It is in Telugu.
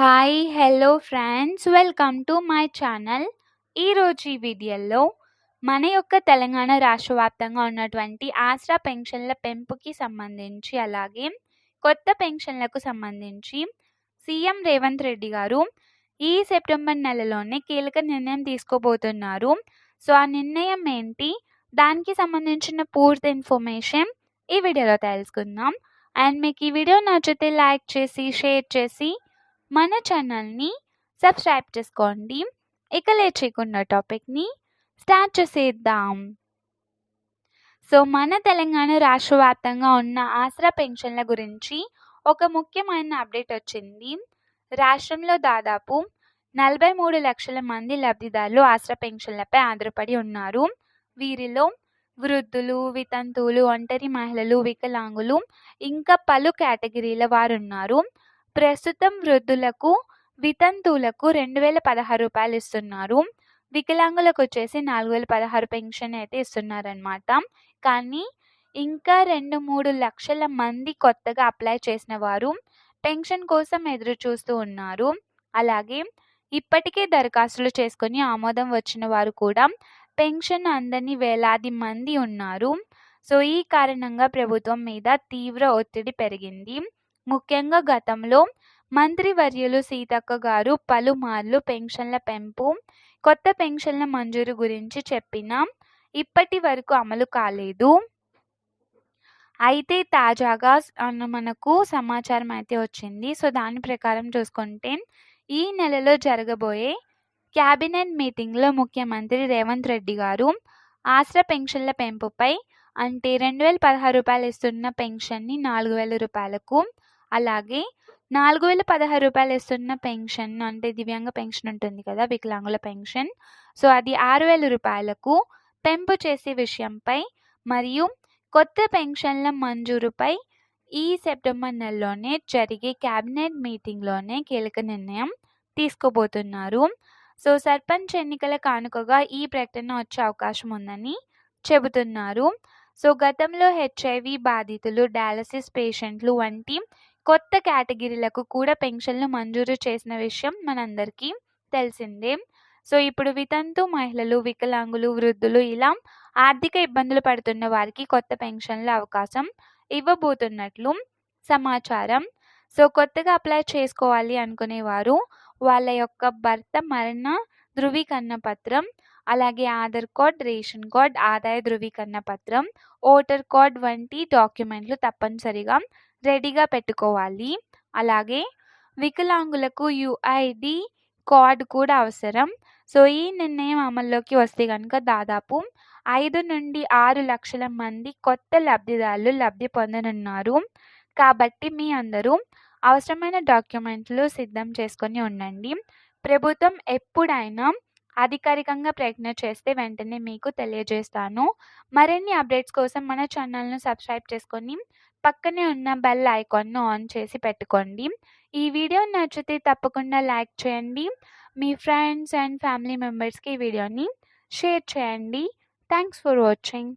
Hi hello friends welcome to my channel ఈరోజు ఈ వీడియోలో మన యొక్క తెలంగాణ రాష్ట్ర వ్యాప్తంగా ఉన్నటువంటి ఆసరా పెన్షన్ల పెంపుకి సంబంధించి అలాగే కొత్త పెన్షన్లకు సంబంధించి సీఎం రేవంత్ రెడ్డి గారు ఈ సెప్టెంబర్ నెలలోనే కీలక నిర్ణయం తీసుకోబోతున్నారు. సో ఆ నిర్ణయం ఏంటి? దానికి సంబంధించిన పూర్తి ఇన్ఫర్మేషన్ ఈ వీడియోలో తెలుసుకుందాం. అండ్ మీకు ఈ వీడియో నచ్చితే లైక్ చేసి షేర్ చేసి మన ఛానల్ని సబ్స్క్రైబ్ చేసుకోండి. ఇక లేచేకున్న టాపిక్ని స్టార్ట్ చేసేద్దాం. సో మన తెలంగాణ రాష్ట్ర వ్యాప్తంగా ఉన్న ఆసరా పెన్షన్ల గురించి ఒక ముఖ్యమైన అప్డేట్ వచ్చింది. రాష్ట్రంలో దాదాపు నలభై మూడు లక్షల మంది లబ్ధిదారులు ఆసరా పెన్షన్లపై ఆధారపడి ఉన్నారు. వీరిలో వృద్ధులు వితంతువులు ఒంటరి మహిళలు వికలాంగులు ఇంకా పలు కేటగిరీల వారు ఉన్నారు. ప్రస్తుతం వృద్ధులకు వితంతువులకు రెండు వేల పదహారు రూపాయలు ఇస్తున్నారు. వికలాంగులకు వచ్చేసి నాలుగు వేల పదహారు పెన్షన్ అయితే ఇస్తున్నారనమాట కానీ ఇంకా రెండు మూడు లక్షల మంది కొత్తగా అప్లై చేసిన వారు పెన్షన్ కోసం ఎదురు చూస్తూ ఉన్నారు. అలాగే ఇప్పటికే దరఖాస్తులు చేసుకొని ఆమోదం వచ్చిన వారు కూడా పెన్షన్ అందని వేలాది మంది ఉన్నారు. సో ఈ కారణంగా ప్రభుత్వం మీద తీవ్ర ఒత్తిడి పెరిగింది. ముఖ్యంగా గతంలో మంత్రివర్యులు సీతక్క గారు పలుమార్లు పెన్షన్ల పెంపు కొత్త పెన్షన్ల మంజూరు గురించి చెప్పినా ఇప్పటి వరకు అమలు కాలేదు. అయితే తాజాగా అన్న మనకు సమాచారం అయితే వచ్చింది. సో దాని ప్రకారం చూసుకుంటే ఈ నెలలో జరగబోయే క్యాబినెట్ మీటింగ్లో ముఖ్యమంత్రి రేవంత్ రెడ్డి గారు ఆశ్ర పెన్షన్ల పెంపుపై అంటే రెండు వేల పదహారు రూపాయలు ఇస్తున్న పెన్షన్ని నాలుగు వేల రూపాయలకు అలాగే నాలుగు వేల పదహారు రూపాయలు ఇస్తున్న పెన్షన్ అంటే దివ్యాంగ పెన్షన్ ఉంటుంది కదా వికలాంగుల పెన్షన్. సో అది ఆరు వేల రూపాయలకు పెంపు చేసే విషయంపై మరియు కొత్త పెన్షన్ల మంజూరుపై ఈ సెప్టెంబర్ నెలలోనే జరిగే క్యాబినెట్ మీటింగ్లోనే కీలక నిర్ణయం తీసుకోబోతున్నారు. సో సర్పంచ్ ఎన్నికల కానుకగా ఈ ప్రకటన వచ్చే అవకాశం ఉందని చెబుతున్నారు. సో గతంలో హెచ్ఐవి బాధితులు డయాలసిస్ పేషెంట్లు వంటి కొత్త కేటగిరీలకు కూడా పెన్షన్లు మంజూరు చేసిన విషయం మనందరికీ తెలిసిందే. సో ఇప్పుడు వితంతు మహిళలు వికలాంగులు వృద్ధులు ఇలా ఆర్థిక ఇబ్బందులు పడుతున్న వారికి కొత్త పెన్షన్ల అవకాశం ఇవ్వబోతున్నట్లు సమాచారం. సో కొత్తగా అప్లై చేసుకోవాలి అనుకునేవారు వాళ్ళ యొక్క భర్త మరణ ధృవీకరణ పత్రం అలాగే ఆధార్ కార్డ్ రేషన్ కార్డ్ ఆదాయ ధృవీకరణ పత్రం ఓటర్ కార్డ్ వంటి డాక్యుమెంట్లు తప్పనిసరిగా రెడీగా పెట్టుకోవాలి. అలాగే వికలాంగులకు యుఐడి కార్డ్ కూడా అవసరం. సో ఈ నిర్ణయం అమల్లోకి వస్తే కనుక దాదాపు ఐదు నుండి ఆరు లక్షల మంది కొత్త లబ్ధిదారులు లబ్ధి పొందనున్నారు. కాబట్టి మీ అందరూ అవసరమైన డాక్యుమెంట్లు సిద్ధం చేసుకొని ఉండండి. ప్రభుత్వం ఎప్పుడైనా అధికారికంగా ప్రయత్న చేస్తే వెంటనే మీకు తెలియజేస్తాను. మరిన్ని అప్డేట్స్ కోసం మన ఛానల్ను సబ్స్క్రైబ్ చేసుకొని పక్కనే ఉన్న బెల్ ఐకాన్ను ఆన్ చేసి పెట్టుకోండి. ఈ వీడియో నచ్చితే తప్పకుండా లైక్ చేయండి. మీ ఫ్రెండ్స్ అండ్ ఫ్యామిలీ మెంబర్స్కి ఈ వీడియోని షేర్ చేయండి. Thanks for watching.